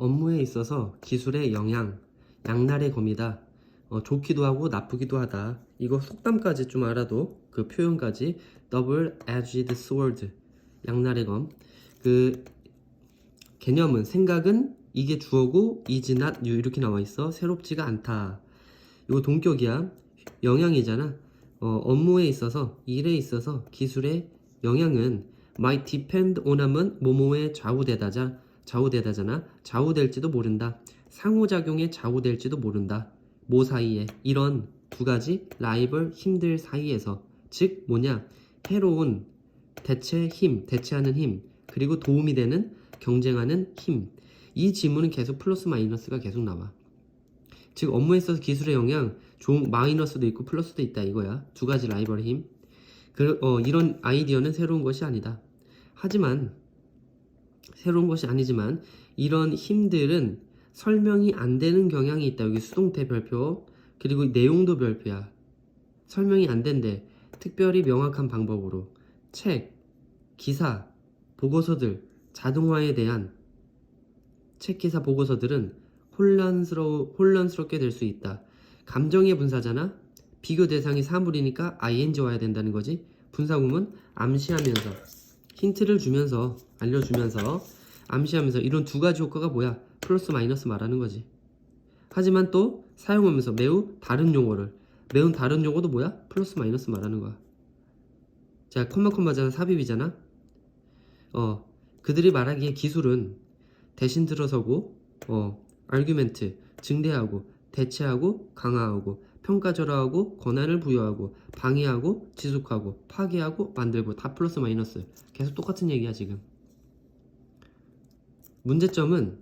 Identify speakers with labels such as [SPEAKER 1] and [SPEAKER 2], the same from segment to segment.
[SPEAKER 1] 업무에 있어서 기술의 영향, 양날의 검이다. 어, 좋기도 하고 나쁘기도 하다. 이거 속담까지 좀 알아도 그 표현까지 double-edged sword, 양날의 검. 그 개념은 생각은 이게 주어고 is not you 이렇게 나와 있어. 새롭지가 않다. 이거 동격이야. 영향이잖아. 어, 업무에 있어서 일에 있어서 기술의 영향은 might depend on 하면 뭐뭐에 좌우되다자 좌우되다잖아. 좌우될지도 모른다. 상호작용에 좌우될지도 모른다. 뭐 사이에 이런 두 가지 라이벌 힘들 사이에서 즉 뭐냐 해로운 대체 힘 대체하는 힘 그리고 도움이 되는 경쟁하는 힘 이 지문은 계속 플러스 마이너스가 계속 나와 즉 업무에 있어서 기술의 영향 좋은 마이너스도 있고 플러스도 있다 이거야 두 가지 라이벌 힘 그, 어, 이런 아이디어는 새로운 것이 아니다 하지만 새로운 것이 아니지만 이런 힘들은 설명이 안 되는 경향이 있다 여기 수동태 별표 그리고 내용도 별표야 설명이 안 된대 특별히 명확한 방법으로 책, 기사, 보고서들, 자동화에 대한 책, 기사, 보고서들은 혼란스러워, 혼란스럽게 될 수 있다. 감정의 분사잖아? 비교 대상이 사물이니까 ing 와야 된다는 거지. 분사구문 암시하면서 힌트를 주면서 알려주면서 암시하면서 이런 두 가지 효과가 뭐야? 플러스 마이너스 말하는 거지. 하지만 또 사용하면서 매우 다른 용어를 매우 다른 용어도 뭐야? 플러스 마이너스 말하는 거야. 자, 컴마 컴마잖아 삽입이잖아. 어, 그들이 말하기에 기술은 대신 들어서고 어, 아규멘트 증대하고 대체하고 강화하고 평가절하하고 권한을 부여하고 방해하고 지속하고 파괴하고 만들고 다 플러스 마이너스. 계속 똑같은 얘기야 지금. 문제점은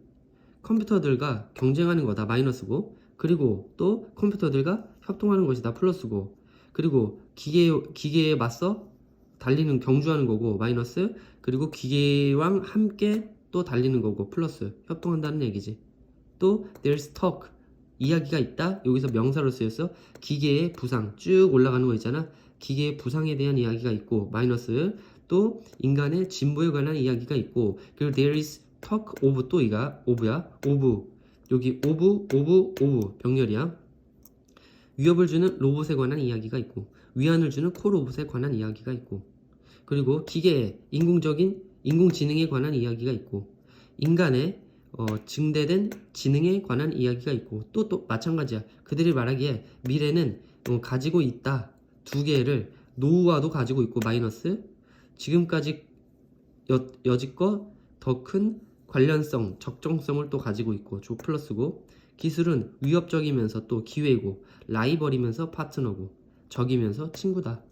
[SPEAKER 1] 컴퓨터들과 경쟁하는 거다 마이너스고 그리고 또 컴퓨터들과 협동하는 것이 다 플러스고 그리고 기계 기계에 맞서 달리는 경주하는 거고 마이너스 그리고 기계랑 함께 또 달리는 거고 플러스 협동한다는 얘기지. 또 there's talk 이야기가 있다. 여기서 명사로 쓰였어 기계의 부상 쭉 올라가는 거 있잖아. 기계의 부상에 대한 이야기가 있고 마이너스. 또 인간의 진보에 관한 이야기가 있고 그리고 there is talk of 또 이가 of야. of. 여기 of of of. 병렬이야. 위협을 주는 로봇에 관한 이야기가 있고 위안을 주는 콜로봇에 관한 이야기가 있고 그리고 기계의 인공적인 인공지능에 관한 이야기가 있고 인간의 어, 증대된 지능에 관한 이야기가 있고 또 또 마찬가지야. 그들이 말하기에 미래는 어, 가지고 있다. 두 개를 노후화도 가지고 있고 마이너스. 지금까지 여, 여지껏 더 큰 관련성 적정성을 또 가지고 있고 조 플러스고 기술은 위협적이면서 또 기회고 라이벌이면서 파트너고 적이면서 친구다